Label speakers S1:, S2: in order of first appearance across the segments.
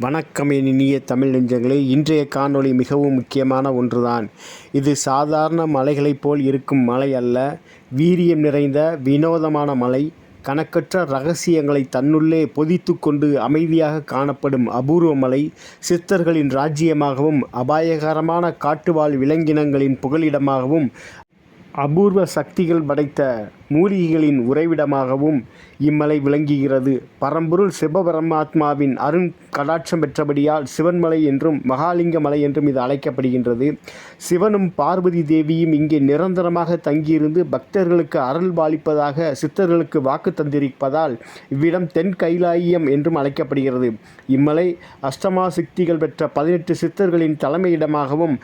S1: வணக்கம் என் இனிய தமிழ் நெஞ்சங்களே. இன்றைய காணொளி மிகவும் முக்கியமான ஒன்றுதான். இது சாதாரண மலைகளைப் போல் இருக்கும் மலை அல்ல. வீரியம் நிறைந்த வினோதமான மலை. கணக்கற்ற ரகசியங்களை தன்னுள்ளே பொதித்து கொண்டு அமைதியாக காணப்படும் அபூர்வ மலை. சித்தர்களின் ராஜ்யமாகவும் அபாயகரமான காட்டுவாழ் விலங்கினங்களின் புகலிடமாகவும் அபூர்வ சக்திகள் படைத்த மூலிகைகளின் உறைவிடமாகவும் இம்மலை விளங்குகிறது. பரம்பொருள் சிவபரமாத்மாவின் அருண் கடாட்சம் பெற்றபடியால் சிவன்மலை என்றும் மகாலிங்க மலை என்றும் இது அழைக்கப்படுகின்றது. சிவனும் பார்வதி தேவியும் இங்கே நிரந்தரமாக தங்கியிருந்து பக்தர்களுக்கு அருள் பாலிப்பதாக சித்தர்களுக்கு வாக்கு தந்திருப்பதால் இவ்விடம் தென் கைலாயம் என்றும் அழைக்கப்படுகிறது. இம்மலை அஷ்டமா சக்திகள் பெற்ற பதினெட்டு சித்தர்களின் தலைமையிடமாகவும்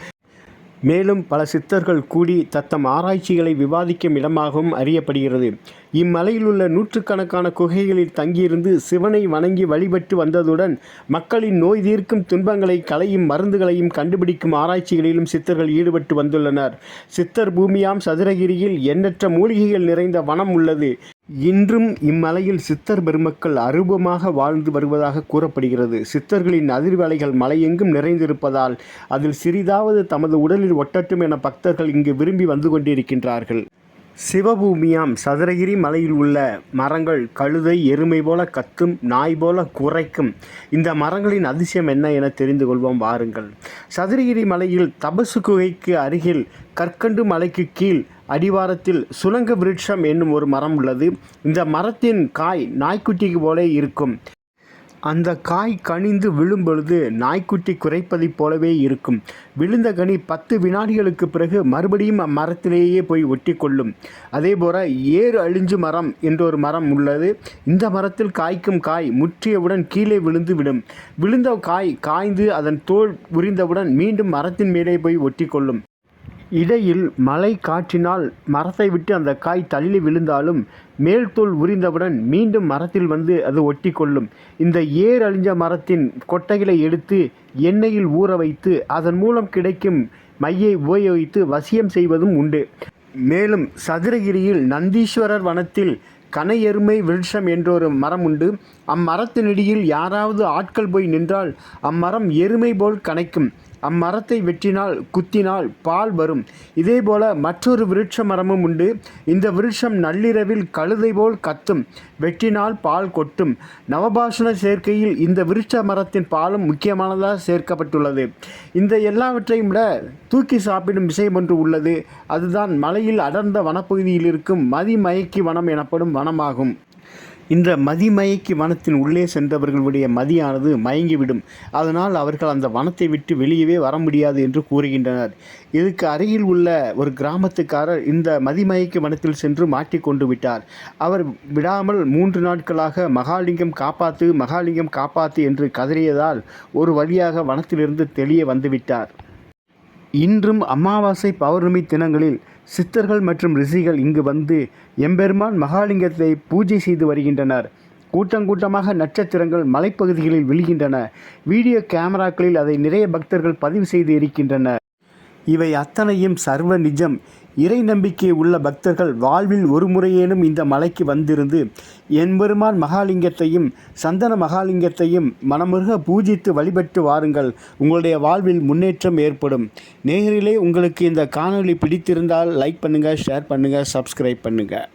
S1: மேலும் பல சித்தர்கள் கூடி தத்தம் ஆராய்ச்சிகளை விவாதிக்கும் இடமாகவும் அறியப்படுகிறது. இம்மலையில் உள்ள நூற்றுக்கணக்கான குகைகளில் தங்கியிருந்து சிவனை வணங்கி வழிபட்டு வந்ததுடன் மக்களின் நோய் தீர்க்கும் துன்பங்களை களையும் மருந்துகளையும் கண்டுபிடிக்கும் ஆராய்ச்சிகளிலும் சித்தர்கள் ஈடுபட்டு வந்துள்ளனர். சித்தர் பூமியாம் சதுரகிரியில் எண்ணற்ற மூலிகைகள் நிறைந்த வனம் உள்ளது. இன்றும் இம்மலையில் சித்தர் பெருமக்கள் அரூபமாக வாழ்ந்து வருவதாக கூறப்படுகிறது. சித்தர்களின் அதிர்வலைகள் மலையெங்கும் நிறைந்திருப்பதால் அதில் சிறிதாவது தமது உடலில் ஒட்டட்டும் என பக்தர்கள் இங்கு விரும்பி வந்து கொண்டிருக்கின்றார்கள். சிவபூமியாம் சதுரகிரி மலையில் உள்ள மரங்கள் கழுதை எருமை போல கத்தும் நாய் போல குறைக்கும் இந்த மரங்களின் அதிசயம் என்ன என தெரிந்து கொள்வோம் வாருங்கள். சதுரகிரி மலையில் தபசு குகைக்கு அருகில் கற்கண்டு மலைக்கு கீழ் அடிவாரத்தில் சுலங்க விருட்சம் என்னும் ஒரு மரம் உள்ளது. இந்த மரத்தின் காய் நாய்க்குட்டிக்கு போல இருக்கும். அந்த காய் கனிந்து விழும்பொழுது நாய்க்குட்டி குறைப்பதைப் போலவே இருக்கும். விழுந்த கனி பத்து வினாடிகளுக்கு பிறகு மறுபடியும் அம்மரத்திலேயே போய் ஒட்டி கொள்ளும் அதேபோல ஏறு அழிஞ்சு மரம் என்ற ஒரு மரம் உள்ளது. இந்த மரத்தில் காய்க்கும் காய் முற்றியவுடன் கீழே விழுந்து விடும் விழுந்த காய் காய்ந்து அதன் தோல் உரிந்தவுடன் மீண்டும் மரத்தின் மேலே போய் ஒட்டி கொள்ளும் இடையில் மழை காற்றினால் மரத்தை விட்டு அந்த காய் தள்ளி விழுந்தாலும் மேல் தோல் உரிந்தவுடன் மீண்டும் மரத்தில் வந்து அது ஒட்டி கொள்ளும் இந்த ஏர் அழிஞ்ச மரத்தின் கொட்டைகளை எடுத்து எண்ணெயில் ஊற வைத்து அதன் மூலம் கிடைக்கும் மையை உபயோகித்து வசியம் செய்வதும் உண்டு. மேலும் சதுரகிரியில் நந்தீஸ்வரர் வனத்தில் கனை எருமை விருட்சம் என்றொரு மரம் உண்டு. அம்மரத்தினடியில் யாராவது ஆட்கள் போய் நின்றால் அம்மரம் எருமை போல் கனைக்கும். அம்மரத்தை வெட்டினால் குத்தினால் பால் வரும். இதேபோல மற்றொரு விருட்ச மரமும் உண்டு. இந்த விருட்சம் நள்ளிரவில் கழுதை போல் கத்தும். வெட்டினால் பால் கொட்டும். நவபாஷண சேர்க்கையில் இந்த விருட்ச மரத்தின் பாலும் முக்கியமானதாக சேர்க்கப்பட்டுள்ளது. இந்த எல்லாவற்றையும் விட தூக்கி சாப்பிடும் விஷயம் ஒன்று உள்ளது. அதுதான் மலையில் அடர்ந்த வனப்பகுதியில் இருக்கும் மதிமயக்கி வனம் எனப்படும் வனமாகும். இந்த மதிமயக்கி வனத்தின் உள்ளே சென்றவர்களுடைய மதியானது மயங்கிவிடும். அதனால் அவர்கள் அந்த வனத்தை விட்டு வெளியவே வர முடியாது என்று கூறுகின்றனர். இதுக்கு அருகில் உள்ள ஒரு கிராமத்துக்காரர் இந்த மதிமயக்கி வனத்தில் சென்று மாட்டிக்கொண்டு விட்டார். அவர் விடாமல் மூன்று நாட்களாக மகாலிங்கம் காப்பாத்து மகாலிங்கம் காப்பாத்து என்று கதறியதால் ஒரு வழியாக வனத்திலிருந்து தெளிய வந்துவிட்டார் இன்றும் அமாவாசை பௌர்ணமி தினங்களில் சித்தர்கள் மற்றும் ரிஷிகள் இங்கு வந்து எம்பெருமான் மகாலிங்கத்தை பூஜை செய்து வருகின்றனர். கூட்டங்கூட்டமாக நட்சத்திரங்கள் மலைப்பகுதிகளில் விழுகின்றன. வீடியோ கேமராக்களில் அதை நிறைய பக்தர்கள் பதிவு செய்து இருக்கின்றனர். இவை அத்தனையும் சர்வ நிஜம். இறை நம்பிக்கை உள்ள பக்தர்கள் வாழ்வில் ஒரு முறையேனும் இந்த மலைக்கு வந்திருந்து என்பெருமான் மகாலிங்கத்தையும் சந்தன மகாலிங்கத்தையும் மனமுருக பூஜித்து வழிபட்டு வாருங்கள். உங்களுடைய வாழ்வில் முன்னேற்றம் ஏற்படும். நேரிலே உங்களுக்கு இந்த காணொளி பிடித்திருந்தால் லைக் பண்ணுங்கள் ஷேர் பண்ணுங்கள் சப்ஸ்கிரைப் பண்ணுங்கள்